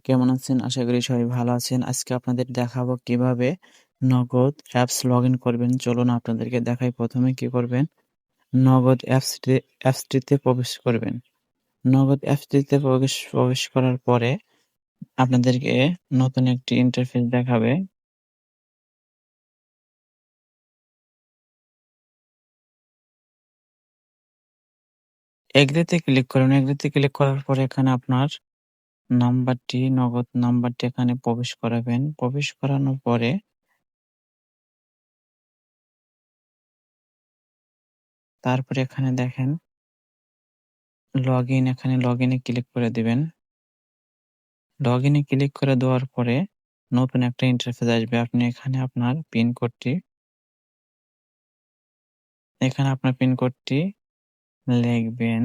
কেমন আছেন? আশা করি সবাই ভালো আছেন। আজকে আপনাদের দেখাবো কীভাবে নগদ অ্যাপস লগইন করবেন। চলুন আপনাদেরকে দেখাই। প্রথমে কি করবেন? নগদ অ্যাপসটি অ্যাপসটিতে প্রবেশ করবেন। নগদ অ্যাপসটিতে প্রবেশ প্রবেশ করার পরে আপনাদেরকে নতুন একটি ইন্টারফেস দেখাবে। এগ্রিতে ক্লিক করুন। এগ্রিতে ক্লিক করার পরে এখানে আপনার নাম্বারটি নগদ নাম্বারটি এখানে প্রবেশ করাবেন। প্রবেশ করানোর পরে তারপরে এখানে দেখেন লগইন এখানে লগইনে ক্লিক করে দিবেন। লগইনে ক্লিক করে দেওয়ার পরে নতুন একটা ইন্টারফেস আসবে। আপনি এখানে আপনার পিন কোডটি এখানে আপনার পিন কোডটি লিখবেন,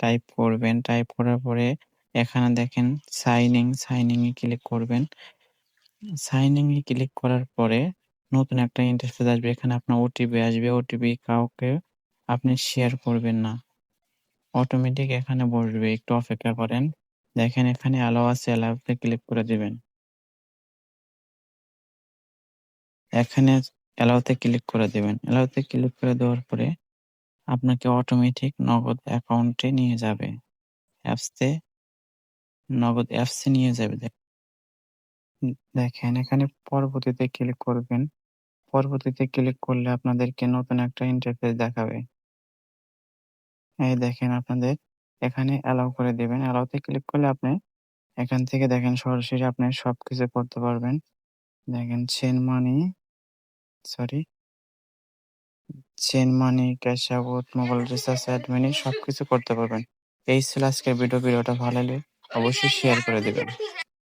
টাইপ করবেন। টাইপ করার পরে এখানে দেখেন সাইন ইন, সাইন ইন এ ক্লিক করবেন। সাইন ইন এ ক্লিক করার পরে নতুন একটা ইন্টারফেস আসবে। এখানে আপনার ওটিপি আসবে। ওটিপি কাউকে আপনি শেয়ার করবেন না। অটোমেটিক এখানে বসবে। একটু অপেক্ষা করেন। দেখেন এখানে অ্যালাও আছে, অ্যালাওতে ক্লিক করে দিবেন। এখানে অ্যালাওতে ক্লিক করে দেবেন অ্যালাওতে ক্লিক করে দেওয়ার পরে আপনাকে অটোমেটিক নগদ অ্যাকাউন্টে নিয়ে যাবে। অ্যাপসতে নগদ অ্যাপসে নিয়ে যাবে। দেখেন এখানে পরবর্তীতে ক্লিক করবেন। পরবর্তীতে ক্লিক করলে আপনাদেরকে নতুন একটা ইন্টারফেস দেখাবে। এই দেখেন আপনাদের এখানে অ্যালাউ করে দিবেন। অ্যালাওতে ক্লিক করলে আপনি এখান থেকে দেখেন সরাসরি আপনি সবকিছু করতে পারবেন। দেখেন send money sorry send money, cash out, mobile recharge, অ্যাডমিনি সবকিছু করতে পারবেন। এই ছিল আজকের ভিডিও। ভিডিওটা ভালো লাগলে অবশ্যই শেয়ার করে দিবেন।